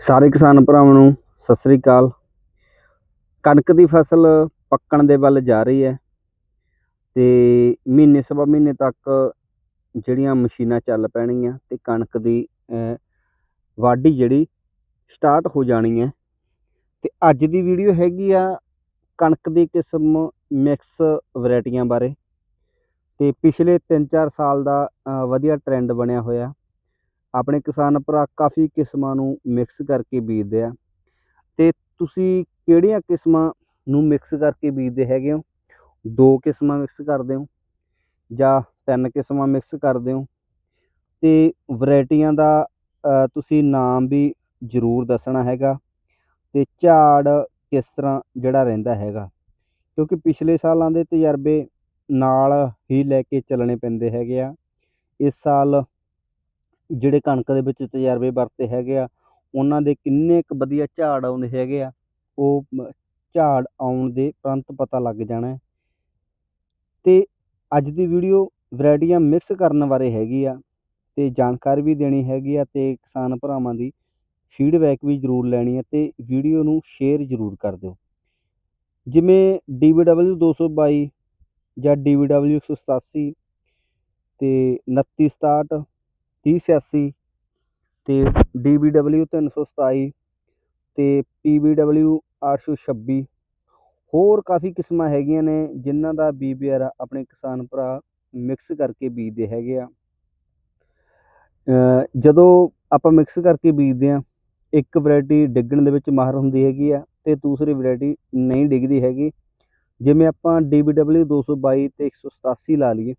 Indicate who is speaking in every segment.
Speaker 1: ਸਾਰੇ ਕਿਸਾਨ ਭਰਾਵਾਂ ਨੂੰ ਸਤਿ ਸ੍ਰੀ ਅਕਾਲ। ਕਣਕ ਦੀ ਫਸਲ ਪੱਕਣ ਦੇ ਵੱਲ ਜਾ ਰਹੀ ਹੈ ਤੇ ਮਹੀਨੇ ਸਵਾ ਮਹੀਨੇ ਤੱਕ ਜਿਹੜੀਆਂ ਮਸ਼ੀਨਾਂ ਚੱਲ ਪੈਣਗੀਆਂ ਤੇ ਕਣਕ ਦੀ ਵਾਢੀ ਜਿਹੜੀ ਸਟਾਰਟ ਹੋ ਜਾਣੀ ਹੈ। ਤੇ ਅੱਜ ਦੀ ਵੀਡੀਓ ਹੈਗੀ ਆ ਕਣਕ ਦੀ ਕਿਸਮ ਮਿਕਸ ਵੈਰਾਈਟੀਆਂ ਬਾਰੇ। ਤੇ ਪਿਛਲੇ 3-4 ਸਾਲ ਦਾ ਵਧੀਆ ਟ੍ਰੈਂਡ ਬਣਿਆ ਹੋਇਆ। ਆਪਣੇ ਕਿਸਾਨ ਭਰਾ ਕਾਫੀ ਕਿਸਮਾਂ ਨੂੰ ਮਿਕਸ ਕਰਕੇ ਬੀਜਦੇ ਆ। ਤੇ ਤੁਸੀਂ ਕਿਹੜੀਆਂ ਕਿਸਮਾਂ ਨੂੰ ਮਿਕਸ ਕਰਕੇ ਬੀਜਦੇ ਹੈਗੇ ਹੋ? ਦੋ ਕਿਸਮਾਂ ਮਿਕਸ ਕਰਦੇ ਹੋ ਜਾਂ ਤਿੰਨ ਕਿਸਮਾਂ ਮਿਕਸ ਕਰਦੇ ਹੋ? ਤੇ ਵੈਰਾਈਟੀਆਂ ਦਾ ਤੁਸੀਂ ਨਾਮ ਵੀ ਜ਼ਰੂਰ ਦੱਸਣਾ ਹੈਗਾ। ਤੇ ਝਾੜ ਕਿਸ ਤਰ੍ਹਾਂ ਜਿਹੜਾ ਰਹਿੰਦਾ ਹੈਗਾ? ਕਿਉਂਕਿ ਪਿਛਲੇ ਸਾਲਾਂ ਦੇ ਤਜਰਬੇ ਨਾਲ ਹੀ ਲੈ ਕੇ ਚੱਲਣੇ ਪੈਂਦੇ ਹੈਗੇ ਆ। ਇਸ ਸਾਲ ਜਿਹੜੇ ਕਣਕ ਦੇ ਵਿੱਚ ਤਜਰਬੇ ਵਰਤੇ ਹੈਗੇ ਆ, ਉਹਨਾਂ ਦੇ ਕਿੰਨੇ ਕੁ ਵਧੀਆ ਝਾੜ ਆਉਂਦੇ ਹੈਗੇ ਆ, ਉਹ ਝਾੜ ਆਉਣ ਦੇ ਤੁਰੰਤ ਪਤਾ ਲੱਗ ਜਾਣਾ ਅਤੇ ਅੱਜ ਦੀ ਵੀਡੀਓ ਵੈਰਾਈਟੀਆਂ ਮਿਕਸ ਕਰਨ ਬਾਰੇ ਹੈਗੀ ਆ ਅਤੇ ਜਾਣਕਾਰੀ ਵੀ ਦੇਣੀ ਹੈਗੀ ਆ ਅਤੇ ਕਿਸਾਨ ਭਰਾਵਾਂ ਦੀ ਫੀਡਬੈਕ ਵੀ ਜ਼ਰੂਰ ਲੈਣੀ ਹੈ ਅਤੇ ਵੀਡੀਓ ਨੂੰ ਸ਼ੇਅਰ ਜ਼ਰੂਰ ਕਰ ਦਿਓ। ਜਿਵੇਂ DBW 222 ਜਾਂ DBW 187 ਤੇ 2967 3086 ਤੇ DBW 327 ਤੇ PBW 826 ਹੋਰ ਕਾਫੀ ਕਿਸਮਾਂ ਹੈਗੀਆਂ ਨੇ ਜਿਨ੍ਹਾਂ ਦਾ ਬੀ BBR ਆਪਣੇ ਕਿਸਾਨ ਭਰਾ ਮਿਕਸ ਕਰਕੇ ਬੀਜਦੇ ਹੈਗੇ ਆ। ਜਦੋਂ ਆਪਾਂ ਮਿਕਸ ਕਰਕੇ ਬੀਜਦੇ ਹਾਂ ਇੱਕ ਵੈਰਾਈਟੀ ਡਿੱਗਣ ਦੇ ਵਿੱਚ ਮਾਹਰ ਹੁੰਦੀ ਹੈਗੀ ਆ ਅਤੇ ਦੂਸਰੀ ਵੈਰਾਈਟੀ ਨਹੀਂ ਡਿੱਗਦੀ ਹੈਗੀ। ਜਿਵੇਂ ਆਪਾਂ ਡੀ ਬੀ ਡਬਲਿਊ ਦੋ ਸੌ ਬਾਈ ਅਤੇ ਇੱਕ ਸੌ ਸਤਾਸੀ ਲਾ ਲਈਏ।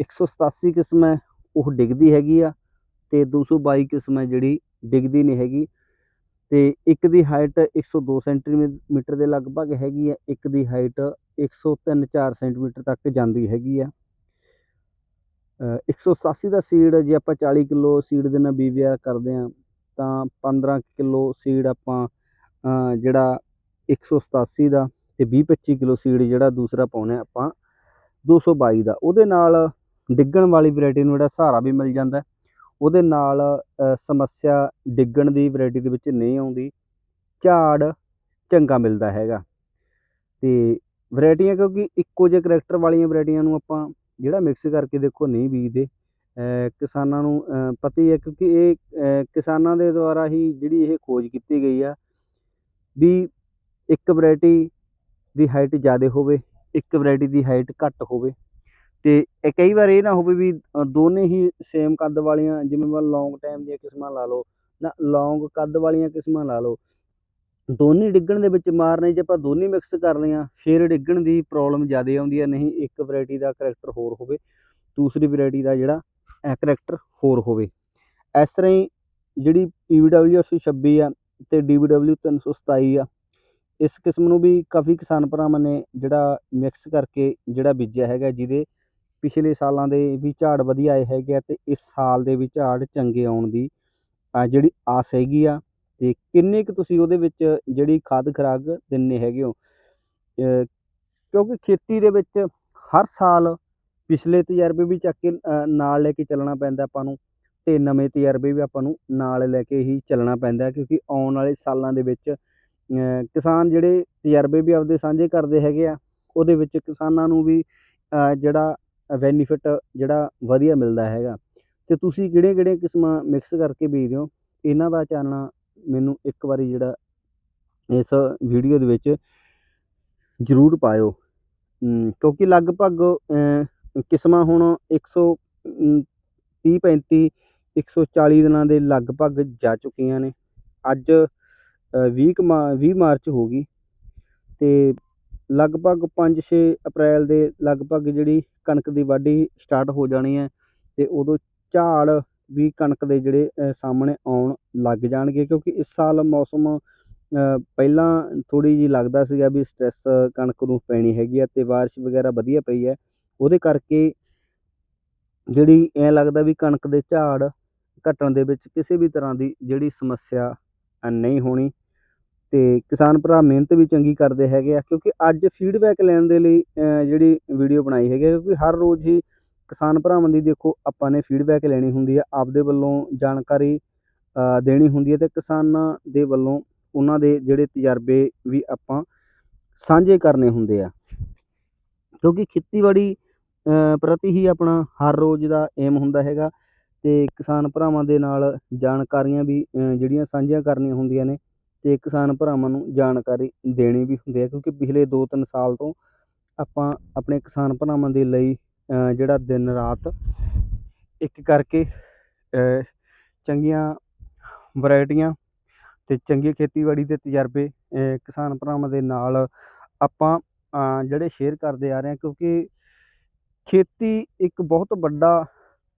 Speaker 1: 187 ਕਿਸਮ ਹੈ ਉਹ ਡਿੱਗਦੀ ਹੈਗੀ ਆ ਤੇ 222 ਕਿਸਮ ਹੈ ਜਿਹੜੀ ਡਿੱਗਦੀ ਨਹੀਂ ਹੈਗੀ। ਤੇ ਇੱਕ ਦੀ ਹਾਈਟ 102 ਸੈਂਟੀਮੀਟਰ ਦੇ ਲਗਭਗ ਹੈਗੀ ਆ ਇੱਕ ਦੀ ਹਾਈਟ 103-4 ਸੈਂਟੀਮੀਟਰ ਤੱਕ ਜਾਂਦੀ ਹੈਗੀ ਆ। ਅ, 187 ਦਾ ਸੀਡ ਜੇ ਆਪਾਂ 40 ਕਿਲੋ ਸੀਡ ਦੇ ਨਾਲ ਬੀਵੀਆਰ ਕਰਦੇ ਆ ਤਾਂ 15 ਕਿਲੋ ਸੀਡ ਆਪਾਂ ਅ, ਜਿਹੜਾ 187 ਦਾ ਤੇ 20-25 ਕਿਲੋ ਸੀਡ ਜਿਹੜਾ ਦੂਸਰਾ ਪਾਉਨੇ ਆਪਾਂ 222 ਦਾ। ਉਹਦੇ ਨਾਲ ਡਿੱਗਣ ਵਾਲੀ ਵੈਰਾਈਟੀ ਨੂੰ ਜਿਹੜਾ ਸਹਾਰਾ ਵੀ ਮਿਲ ਜਾਂਦਾ ਉਹਦੇ ਨਾਲ ਸਮੱਸਿਆ ਡਿੱਗਣ ਦੀ ਵੈਰਾਈਟੀ ਦੇ ਵਿੱਚ ਨਹੀਂ ਆਉਂਦੀ। ਝਾੜ ਚੰਗਾ ਮਿਲਦਾ ਹੈਗਾ। ਤੇ ਵੈਰਾਈਟੀਆਂ ਕਿਉਂਕਿ ਇੱਕੋ ਜਿਹੇ ਕਰੈਕਟਰ ਵਾਲੀਆਂ ਵੈਰਾਈਟੀਆਂ ਨੂੰ ਆਪਾਂ ਜਿਹੜਾ ਮਿਕਸ ਕਰਕੇ ਦੇਖੋ ਨਹੀਂ ਬੀਜਦੇ। ਕਿਸਾਨਾਂ ਨੂੰ ਪਤਾ ਹੀ ਹੈ ਕਿਉਂਕਿ ਇਹ ਕਿਸਾਨਾਂ ਦੇ ਦੁਆਰਾ ਹੀ ਜਿਹੜੀ ਇਹ ਖੋਜ ਕੀਤੀ ਗਈ ਆ ਵੀ ਇੱਕ ਵੈਰਾਈਟੀ ਦੀ ਹਾਈਟ ਜ਼ਿਆਦਾ ਹੋਵੇ, ਇੱਕ ਵੈਰਾਈਟੀ ਦੀ ਹਾਈਟ ਘੱਟ ਹੋਵੇ। ਅਤੇ ਇਹ ਕਈ ਵਾਰ ਇਹ ਨਾ ਹੋਵੇ ਵੀ ਦੋਨੇ ਹੀ ਸੇਮ ਕੱਦ ਵਾਲੀਆਂ, ਜਿਵੇਂ ਮੈਂ ਲੌਂਗ ਟਾਈਮ ਦੀਆਂ ਕਿਸਮਾਂ ਲਾ ਲਓ, ਨਾ ਲੌਂਗ ਕੱਦ ਵਾਲੀਆਂ ਕਿਸਮਾਂ ਲਾ ਲਓ। ਦੋਨੇ ਡਿੱਗਣ ਦੇ ਵਿੱਚ ਮਾਰਨੇ ਜੇ ਆਪਾਂ ਦੋਨੇ ਮਿਕਸ ਕਰ ਲਈਆਂ, ਫਿਰ ਡਿੱਗਣ ਦੀ ਪ੍ਰੋਬਲਮ ਜ਼ਿਆਦਾ ਆਉਂਦੀ ਹੈ ਨਹੀਂ ਇੱਕ ਵੈਰਾਈਟੀ ਦਾ ਕਰੈਕਟਰ ਹੋਰ ਹੋਵੇ, ਦੂਸਰੀ ਵੈਰਾਈਟੀ ਦਾ ਜਿਹੜਾ ਕਰੈਕਟਰ ਹੋਰ ਹੋਵੇ। ਇਸ ਤਰ੍ਹਾਂ ਹੀ ਜਿਹੜੀ PVW 826 ਆ ਤੇ DBW 327 ਆ, ਇਸ ਕਿਸਮ ਨੂੰ ਵੀ ਕਾਫੀ ਕਿਸਾਨ ਭਰਾਵਾਂ ਨੇ ਜਿਹੜਾ ਮਿਕਸ ਕਰਕੇ ਜਿਹੜਾ ਬੀਜਿਆ ਹੈਗਾ, ਜਿਹਦੇ ਪਿਛਲੇ ਸਾਲਾਂ ਦੇ ਵੀ ਝਾੜ ਵਧੀਆ ਆਏ ਹੈਗੇ ਆ ਤੇ ਇਸ ਸਾਲ ਦੇ ਵੀ ਝਾੜ ਚੰਗੇ ਆਉਣ ਦੀ ਜਿਹੜੀ ਆਸ ਹੈਗੀ ਆ ਤੇ ਕਿੰਨੇ ਕੁ ਤੁਸੀਂ ਉਹਦੇ ਵਿੱਚ ਜਿਹੜੀ ਖਾਦ ਖੁਰਾਕ ਦਿੰਨੇ ਹੈਗੇ ਹੋ? ਕਿਉਂਕਿ ਖੇਤੀ ਦੇ ਵਿੱਚ ਹਰ ਸਾਲ ਪਿਛਲੇ ਤਜਰਬੇ ਵੀ ਚੱਕ ਕੇ ਨਾਲ ਲੈ ਕੇ ਚੱਲਣਾ ਪੈਂਦਾ ਆਪਾਂ ਨੂੰ ਤੇ ਨਵੇਂ ਤਜਰਬੇ ਵੀ ਆਪਾਂ ਨੂੰ ਨਾਲ ਲੈ ਕੇ ਹੀ ਚੱਲਣਾ ਪੈਂਦਾ ਕਿਉਂਕਿ ਆਉਣ ਵਾਲੇ ਸਾਲਾਂ ਦੇ ਵਿੱਚ ਕਿਸਾਨ ਜਿਹੜੇ ਤਜਰਬੇ ਵੀ ਆਪਦੇ ਸਾਂਝੇ ਕਰਦੇ ਹੈਗੇ ਆ, ਉਹਦੇ ਵਿੱਚ ਕਿਸਾਨਾਂ ਨੂੰ ਵੀ ਜਿਹੜਾ ਬੈਨੀਫਿਟ ਜਿਹੜਾ ਵਧੀਆ ਮਿਲਦਾ ਹੈਗਾ। ਅਤੇ ਤੁਸੀਂ ਕਿਹੜੀਆਂ ਕਿਹੜੀਆਂ ਕਿਸਮਾਂ ਮਿਕਸ ਕਰਕੇ ਬੀਜਦੇ ਹੋ? ਇਹਨਾਂ ਦਾ ਚਾਨਣਾ ਮੈਨੂੰ ਇੱਕ ਵਾਰੀ ਜਿਹੜਾ ਇਸ ਵੀਡੀਓ ਦੇ ਵਿੱਚ ਜ਼ਰੂਰ ਪਾਇਓ। ਕਿਉਂਕਿ ਲਗਭਗ ਕਿਸਮਾਂ ਹੁਣ 130 35 140 ਦਿਨਾਂ ਦੇ ਲਗਭਗ ਜਾ ਚੁੱਕੀਆਂ ਨੇ। ਅੱਜ 20 ਕੁ ਮਾ 20 ਮਾਰਚ ਹੋ ਗਈ। ਤੇ ਲਗਭਗ 5-6 ਅਪ੍ਰੈਲ ਦੇ ਲਗਭਗ ਜਿਹੜੀ ਕਣਕ ਦੀ ਵਾਢੀ ਸਟਾਰਟ ਹੋ ਜਾਣੀ ਹੈ ਅਤੇ ਉਦੋਂ ਝਾੜ ਵੀ ਕਣਕ ਦੇ ਜਿਹੜੇ ਸਾਹਮਣੇ ਆਉਣ ਲੱਗ ਜਾਣਗੇ ਕਿਉਂਕਿ ਇਸ ਸਾਲ ਮੌਸਮ ਪਹਿਲਾਂ ਥੋੜ੍ਹੀ ਜਿਹੀ ਲੱਗਦਾ ਸੀਗਾ ਵੀ ਸਟ੍ਰੈਸ ਕਣਕ ਨੂੰ ਪੈਣੀ ਹੈਗੀ ਆ ਅਤੇ ਬਾਰਿਸ਼ ਵਗੈਰਾ ਵਧੀਆ ਪਈ ਹੈ। ਉਹਦੇ ਕਰਕੇ ਜਿਹੜੀ ਐਂ ਲੱਗਦਾ ਵੀ ਕਣਕ ਦੇ ਝਾੜ ਘਟਣ ਦੇ ਵਿੱਚ ਕਿਸੇ ਵੀ ਤਰ੍ਹਾਂ ਦੀ ਜਿਹੜੀ ਸਮੱਸਿਆ ਨਹੀਂ ਹੋਣੀ। ਅਤੇ ਕਿਸਾਨ ਭਰਾ ਮਿਹਨਤ ਵੀ ਚੰਗੀ ਕਰਦੇ ਹੈਗੇ ਆ ਕਿਉਂਕਿ ਅੱਜ ਫੀਡਬੈਕ ਲੈਣ ਦੇ ਲਈ ਜਿਹੜੀ ਵੀਡੀਓ ਬਣਾਈ ਹੈਗੀ ਆ, ਕਿਉਂਕਿ ਹਰ ਰੋਜ਼ ਹੀ ਕਿਸਾਨ ਭਰਾਵਾਂ ਦੀ ਦੇਖੋ ਆਪਾਂ ਨੇ ਫੀਡਬੈਕ ਲੈਣੀ ਹੁੰਦੀ ਆ ਆਪਦੇ ਵੱਲੋਂ ਜਾਣਕਾਰੀ ਦੇਣੀ ਹੁੰਦੀ ਹੈ ਅਤੇ ਕਿਸਾਨਾਂ ਦੇ ਵੱਲੋਂ ਉਹਨਾਂ ਦੇ ਜਿਹੜੇ ਤਜਰਬੇ ਵੀ ਆਪਾਂ ਸਾਂਝੇ ਕਰਨੇ ਹੁੰਦੇ ਆ। ਕਿਉਂਕਿ ਖੇਤੀਬਾੜੀ ਪ੍ਰਤੀ ਹੀ ਆਪਣਾ ਹਰ ਰੋਜ਼ ਦਾ ਏਮ ਹੁੰਦਾ ਹੈਗਾ ਅਤੇ ਕਿਸਾਨ ਭਰਾਵਾਂ ਦੇ ਨਾਲ ਜਾਣਕਾਰੀਆਂ ਵੀ ਜਿਹੜੀਆਂ ਸਾਂਝੀਆਂ ਕਰਨੀਆਂ ਹੁੰਦੀਆਂ ਨੇ ਅਤੇ ਕਿਸਾਨ ਭਰਾਵਾਂ ਨੂੰ ਜਾਣਕਾਰੀ ਦੇਣੀ ਵੀ ਹੁੰਦੀ ਹੈ, ਕਿਉਂਕਿ ਪਿਛਲੇ 2-3 ਸਾਲ ਤੋਂ ਆਪਾਂ ਆਪਣੇ ਕਿਸਾਨ ਭਰਾਵਾਂ ਦੇ ਲਈ ਜਿਹੜਾ ਦਿਨ ਰਾਤ ਇੱਕ ਕਰਕੇ ਚੰਗੀਆਂ ਵਰਾਇਟੀਆਂ ਅਤੇ ਚੰਗੇ ਖੇਤੀਬਾੜੀ ਦੇ ਤਜਰਬੇ ਕਿਸਾਨ ਭਰਾਵਾਂ ਦੇ ਨਾਲ ਆਪਾਂ ਜਿਹੜੇ ਸ਼ੇਅਰ ਕਰਦੇ ਆ ਰਹੇ ਹਾਂ, ਕਿਉਂਕਿ ਖੇਤੀ ਇੱਕ ਬਹੁਤ ਵੱਡਾ,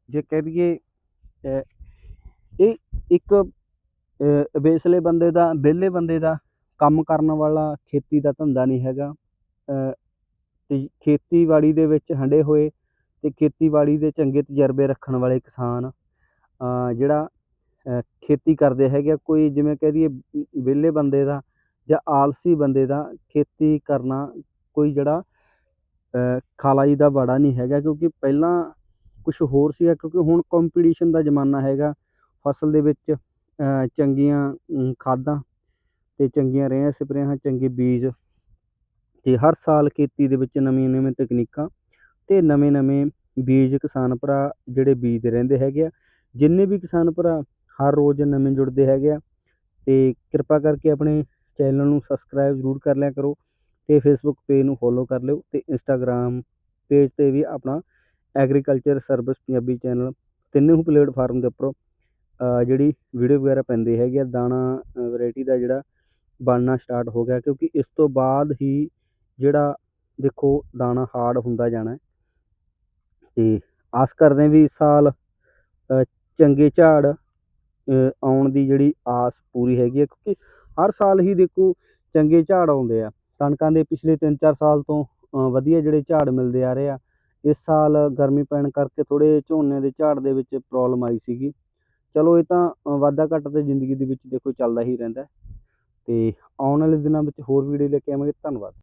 Speaker 1: ਜੇ ਕਹਿ ਦਈਏ ਇਹ ਇੱਕ ਵੇਸਲੇ ਬੰਦੇ ਦਾ ਵਿਹਲੇ ਬੰਦੇ ਦਾ ਕੰਮ ਕਰਨ ਵਾਲਾ ਖੇਤੀ ਦਾ ਧੰਦਾ ਨਹੀਂ ਹੈਗਾ। ਅਤੇ ਖੇਤੀਬਾੜੀ ਦੇ ਵਿੱਚ ਹੰਢੇ ਹੋਏ ਅਤੇ ਖੇਤੀਬਾੜੀ ਦੇ ਚੰਗੇ ਤਜਰਬੇ ਰੱਖਣ ਵਾਲੇ ਕਿਸਾਨ ਜਿਹੜਾ ਖੇਤੀ ਕਰਦੇ ਹੈਗੇ ਆ ਕੋਈ ਜਿਵੇਂ ਕਹਿ ਦਈਏ ਵਿਹਲੇ ਬੰਦੇ ਦਾ ਜਾਂ ਆਲਸੀ ਬੰਦੇ ਦਾ ਖੇਤੀ ਕਰਨਾ ਕੋਈ ਜਿਹੜਾ ਅ, ਖਾਲਾਈ ਦਾ ਵਾੜਾ ਨਹੀਂ ਹੈਗਾ ਕਿਉਂਕਿ ਪਹਿਲਾਂ ਕੁਛ ਹੋਰ ਸੀਗਾ ਕਿਉਂਕਿ ਹੁਣ ਕੰਪੀਟੀਸ਼ਨ ਦਾ ਜ਼ਮਾਨਾ ਹੈਗਾ ਫਸਲ ਦੇ ਵਿੱਚ। ਚੰਗੀਆਂ ਖਾਦਾਂ ਅਤੇ ਚੰਗੀਆਂ ਰੇਹਾਂ ਸਪਰੇਹਾਂ ਚੰਗੇ ਬੀਜ ਅਤੇ ਹਰ ਸਾਲ ਖੇਤੀ ਦੇ ਵਿੱਚ ਨਵੀਆਂ ਨਵੀਆਂ ਤਕਨੀਕਾਂ ਅਤੇ ਨਵੇਂ ਨਵੇਂ ਬੀਜ ਕਿਸਾਨ ਭਰਾ ਜਿਹੜੇ ਬੀਜਦੇ ਰਹਿੰਦੇ ਹੈਗੇ ਆ, ਜਿੰਨੇ ਵੀ ਕਿਸਾਨ ਭਰਾ ਹਰ ਰੋਜ਼ ਨਵੇਂ ਜੁੜਦੇ ਹੈਗੇ ਆ ਅਤੇ ਕਿਰਪਾ ਕਰਕੇ ਆਪਣੇ ਚੈਨਲ ਨੂੰ ਸਬਸਕ੍ਰਾਈਬ ਜ਼ਰੂਰ ਕਰ ਲਿਆ ਕਰੋ ਅਤੇ ਫੇਸਬੁੱਕ ਪੇਜ ਨੂੰ ਫੋਲੋ ਕਰ ਲਿਓ ਅਤੇ ਇੰਸਟਾਗ੍ਰਾਮ ਪੇਜ ਤੇ ਵੀ ਆਪਣਾ ਐਗਰੀਕਲਚਰ ਸਰਵਿਸ ਪੰਜਾਬੀ ਚੈਨਲ ਤਿੰਨੇ ਹੀ ਪਲੇਟਫਾਰਮ ਦੇ ਉੱਪਰ ਜਿਹੜੀ ਵੀਡੀਓ ਵਗੈਰਾ ਪੈਂਦੇ ਹੈਗੇ ਆ, ਦਾਣਾ ਵਰਾਇਟੀ ਦਾ ਜਿਹੜਾ ਬਣਨਾ ਸਟਾਰਟ ਹੋ ਗਿਆ, ਕਿਉਂਕਿ ਇਸ ਤੋਂ ਬਾਅਦ ਹੀ ਜਿਹੜਾ ਦੇਖੋ ਦਾਣਾ ਹਾਰਡ ਹੁੰਦਾ ਜਾਣਾ ਅਤੇ ਆਸ ਕਰਦੇ ਹਾਂ ਵੀ ਇਸ ਸਾਲ ਚੰਗੇ ਝਾੜ ਆਉਣ ਦੀ ਜਿਹੜੀ ਆਸ ਪੂਰੀ ਹੈਗੀ ਹੈ, ਕਿਉਂਕਿ ਹਰ ਸਾਲ ਹੀ ਦੇਖੋ ਚੰਗੇ ਝਾੜ ਆਉਂਦੇ ਆ। ਕਣਕਾਂ ਦੇ ਪਿਛਲੇ 3-4 ਸਾਲ ਤੋਂ ਵਧੀਆ ਜਿਹੜੇ ਝਾੜ ਮਿਲਦੇ ਆ ਰਹੇ ਆ। ਇਸ ਸਾਲ ਗਰਮੀ ਪੈਣ ਕਰਕੇ ਥੋੜ੍ਹੇ ਝੋਨੇ ਦੇ ਝਾੜ ਦੇ ਵਿੱਚ ਪ੍ਰੋਬਲਮ ਆਈ ਸੀਗੀ। ਚਲੋ ਇਹ ਤਾਂ ਵਾਧਾ ਘਾਟਾ ਤਾਂ ਜ਼ਿੰਦਗੀ ਦੇ ਵਿੱਚ ਦੇਖੋ ਚੱਲਦਾ ਹੀ ਰਹਿੰਦਾ ਅਤੇ ਆਉਣ ਵਾਲੇ ਦਿਨਾਂ ਵਿੱਚ ਹੋਰ ਵੀਡੀਓ ਲੈ ਕੇ ਆਵਾਂਗੇ। ਧੰਨਵਾਦ।